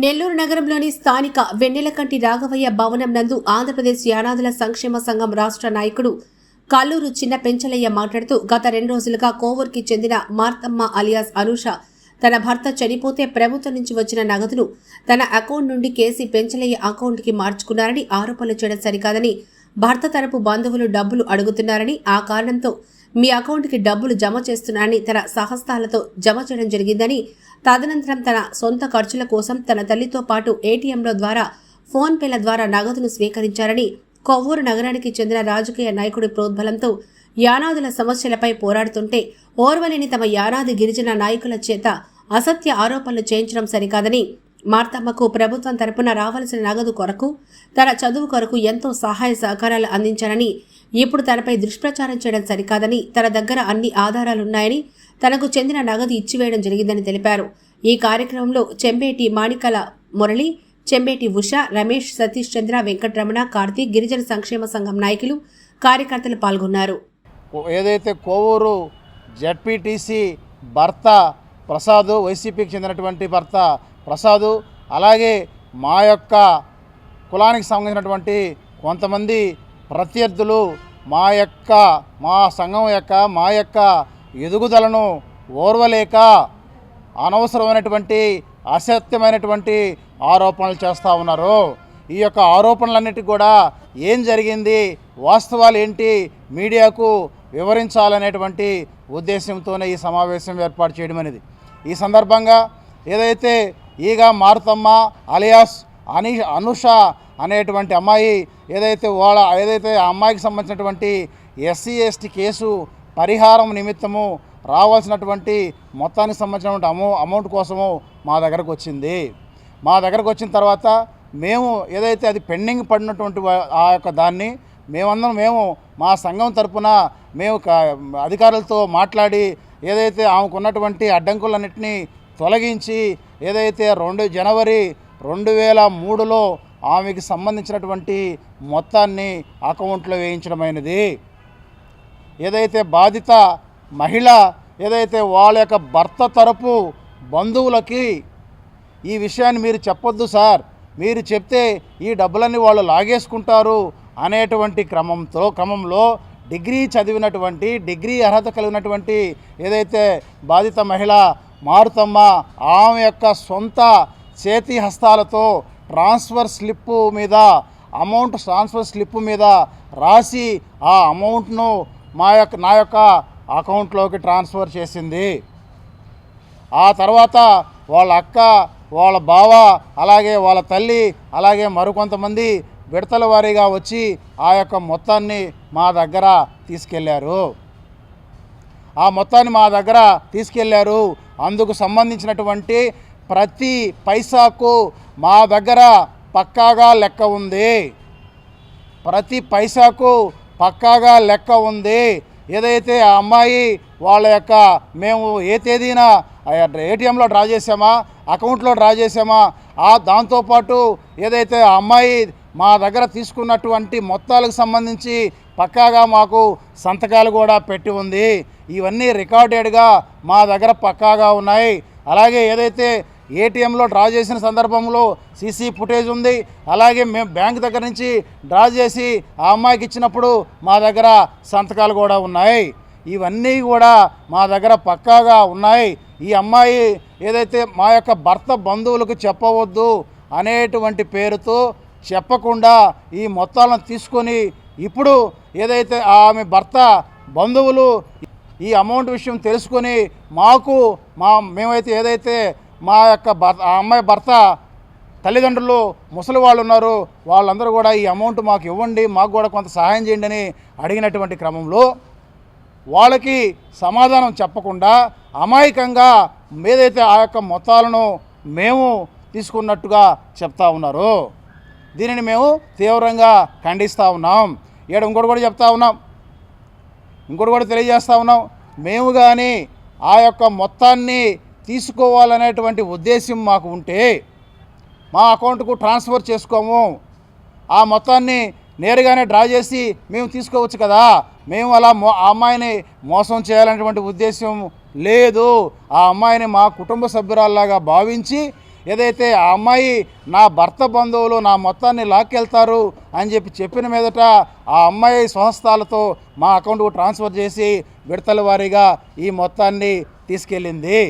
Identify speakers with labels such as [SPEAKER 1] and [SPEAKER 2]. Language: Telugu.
[SPEAKER 1] నెల్లూరు నగరంలోని స్థానిక వెన్నెలకంటి రాఘవయ్య భవనం నందు ఆంధ్రప్రదేశ్ యానాదుల సంక్షేమ సంఘం రాష్ట్ర నాయకుడు కల్లూరు చిన్న పెంచలయ్య మాట్లాడుతూ గత రెండు రోజులుగా కోవూర్కి చెందిన మార్తమ్మ అలియాస్ అనూష తన భర్త చనిపోతే ప్రభుత్వం నుంచి వచ్చిన నగదును తన అకౌంట్ నుండి కేసీ పెంచలయ్య అకౌంట్కి మార్చుకున్నారని ఆరోపణలు చేయడం సరికాదని భర్త తరపు బంధువులు డబ్బులు అడుగుతున్నారని ఆ కారణంతో మీ అకౌంట్కి డబ్బులు జమ చేస్తున్నారని తన సహస్తాలతో జమ చేయడం జరిగిందని తదనంతరం తన సొంత ఖర్చుల కోసం తన తల్లితో పాటు ఏటీఎంల ద్వారా ఫోన్ పేల ద్వారా నగదును స్వీకరించారని కొవ్వూరు నగరానికి చెందిన రాజకీయ నాయకుడి ప్రోద్బలంతో యానాదుల సమస్యలపై పోరాడుతుంటే ఓర్వలేని తమ యానాది గిరిజన నాయకుల చేత అసత్య ఆరోపణలు చేయించడం సరికాదని మార్తమ్మకు ప్రభుత్వం తరపున రావాల్సిన నగదు కొరకు తన చదువు కొరకు ఎంతో సహాయ సహకారాలు అందించారని ఇప్పుడు తనపై దుష్ప్రచారం చేయడం సరికాదని తన దగ్గర అన్ని ఆధారాలున్నాయని తనకు చెందిన నగదు ఇచ్చివేయడం జరిగిందని తెలిపారు. ఈ కార్యక్రమంలో చెంబేటి మాణికల మురళి చెంబేటి ఉష రమేష్ సతీష్ చంద్ర వెంకటరమణ కార్తీక్ గిరిజన సంక్షేమ సంఘం నాయకులు కార్యకర్తలు పాల్గొన్నారు.
[SPEAKER 2] ఏదైతే కోవూరు జడ్పీటీసీ భర్త ప్రసాద్ వైసీపీకి చెందినటువంటి భర్త ప్రసాద్ అలాగే మా యొక్క కులానికి సంబంధించినటువంటి కొంతమంది ప్రత్యర్థులు మా యొక్క మా సంఘం యొక్క మా యొక్క ఎదుగుదలను ఓర్వలేక అనవసరమైనటువంటి అసత్యమైనటువంటి ఆరోపణలు చేస్తూ ఉన్నారు. ఈ యొక్క ఆరోపణలన్నిటి కూడా ఏం జరిగింది వాస్తవాలు ఏంటి మీడియాకు వివరించాలనేటువంటి ఉద్దేశంతోనే ఈ సమావేశం ఏర్పాటు చేయడం అనేది. ఈ సందర్భంగా ఏదైతే ఈగ మారుతమ్మ అలియాస్ అని అనుష అనేటువంటి అమ్మాయి ఏదైతే వాళ్ళ ఏదైతే ఆ అమ్మాయికి సంబంధించినటువంటి ఎస్సీ ఎస్టీ కేసు పరిహారం నిమిత్తము రావాల్సినటువంటి మొత్తానికి సంబంధించినటువంటి అమౌ అమౌంట్ కోసము మా దగ్గరకు వచ్చింది. మా దగ్గరకు వచ్చిన తర్వాత మేము ఏదైతే అది పెండింగ్ పడినటువంటి ఆ యొక్క దాన్ని మేమందరం మేము మా సంఘం తరపున మేము అధికారులతో మాట్లాడి ఏదైతే ఆమెకున్నటువంటి అడ్డంకులన్నింటినీ తొలగించి ఏదైతే రెండు జనవరి రెండు వేల మూడులో ఆమెకి సంబంధించినటువంటి మొత్తాన్ని అకౌంట్లో వేయించడమైనది. ఏదైతే బాధిత మహిళ ఏదైతే వాళ్ళ యొక్క భర్త తరపు బంధువులకి ఈ విషయాన్ని మీరు చెప్పొద్దు సార్. మీరు చెప్తే ఈ డబ్బులన్నీ వాళ్ళు లాగేసుకుంటారు అనేటువంటి క్రమంతో క్రమంలో డిగ్రీ చదివినటువంటి డిగ్రీ అర్హత కలిగినటువంటి ఏదైతే బాధిత మహిళ మారుతమ్మ ఆమె యొక్క సొంత చేతి హస్తాలతో ట్రాన్స్ఫర్ స్లిప్ మీద అమౌంట్ ట్రాన్స్ఫర్ స్లిప్ మీద రాసి ఆ అమౌంట్ను మా యొక్క నా యొక్క అకౌంట్లోకి ట్రాన్స్ఫర్ చేసింది. ఆ తర్వాత వాళ్ళ అక్క వాళ్ళ బావ అలాగే వాళ్ళ తల్లి అలాగే మరికొంతమంది విడతల వారీగా వచ్చి ఆ యొక్క మొత్తాన్ని మా దగ్గర తీసుకెళ్ళారు. ఆ మొత్తాన్ని మా దగ్గర తీసుకెళ్ళారు. అందుకు సంబంధించినటువంటి ప్రతి పైసాకు మా దగ్గర పక్కాగా లెక్క ఉంది. ప్రతి పైసాకు పక్కాగా లెక్క ఉంది. ఏదైతే ఆ అమ్మాయి వాళ్ళ యొక్క మేము ఏ తేదీన ఏటీఎంలో డ్రా చేసామా అకౌంట్లో డ్రా చేసామా ఆ దాంతోపాటు ఏదైతే ఆ అమ్మాయి మా దగ్గర తీసుకున్నటువంటి మొత్తాలకు సంబంధించి పక్కాగా మాకు సంతకాలు కూడా పెట్టి ఉంది. ఇవన్నీ రికార్డెడ్గా మా దగ్గర పక్కాగా ఉన్నాయి. అలాగే ఏదైతే ఏటీఎంలో డ్రా చేసిన సందర్భంలో సీసీ ఫుటేజ్ ఉంది. అలాగే మేము బ్యాంక్ దగ్గర నుంచి డ్రా చేసి ఆ అమ్మాయికి ఇచ్చినప్పుడు మా దగ్గర సంతకాలు కూడా ఉన్నాయి. ఇవన్నీ కూడా మా దగ్గర పక్కాగా ఉన్నాయి. ఈ అమ్మాయి ఏదైతే మా యొక్క భర్త బంధువులకు చెప్పవద్దు అనేటువంటి పేరుతో చెప్పకుండా ఈ మొత్తాలను తీసుకొని ఇప్పుడు ఏదైతే ఆమె భర్త బంధువులు ఈ అమౌంట్ విషయం తెలుసుకొని మాకు మా మేమైతే ఏదైతే మా యొక్క భర్త ఆ అమ్మాయి భర్త తల్లిదండ్రులు ముసలి వాళ్ళు ఉన్నారు. వాళ్ళందరూ కూడా ఈ అమౌంట్ మాకు ఇవ్వండి మాకు కూడా కొంత సహాయం చేయండి అని అడిగినటువంటి క్రమంలో వాళ్ళకి సమాధానం చెప్పకుండా అమాయకంగా ఏదైతే ఆ యొక్క మొత్తాలను మేము తీసుకున్నట్టుగా చెప్తా ఉన్నారు. దీనిని మేము తీవ్రంగా ఖండిస్తూ ఉన్నాం. ఇక్కడ ఇంకోటి కూడా చెప్తా ఉన్నాం. ఇంకోటి కూడా తెలియజేస్తూ ఉన్నాం. మేము కానీ ఆ యొక్క మొత్తాన్ని తీసుకోవాలనేటువంటి ఉద్దేశం మాకు ఉంటే మా అకౌంట్కు ట్రాన్స్ఫర్ చేసుకోము. ఆ మొత్తాన్ని నేరుగానే డ్రా చేసి మేము తీసుకోవచ్చు కదా. మేము అలా మో ఆ అమ్మాయిని మోసం చేయాలనేటువంటి ఉద్దేశం లేదు. ఆ అమ్మాయిని మా కుటుంబ సభ్యురాల్లాగా భావించి ఏదైతే ఆ అమ్మాయి నా భర్త బంధువులు నా మొత్తాన్ని లాక్కెళ్తారు అని చెప్పి చెప్పిన మీదట ఆ అమ్మాయి స్వహస్తాలతో మా అకౌంట్కు ట్రాన్స్ఫర్ చేసి విడతల వారీగా ఈ మొత్తాన్ని తీసుకెళ్ళింది.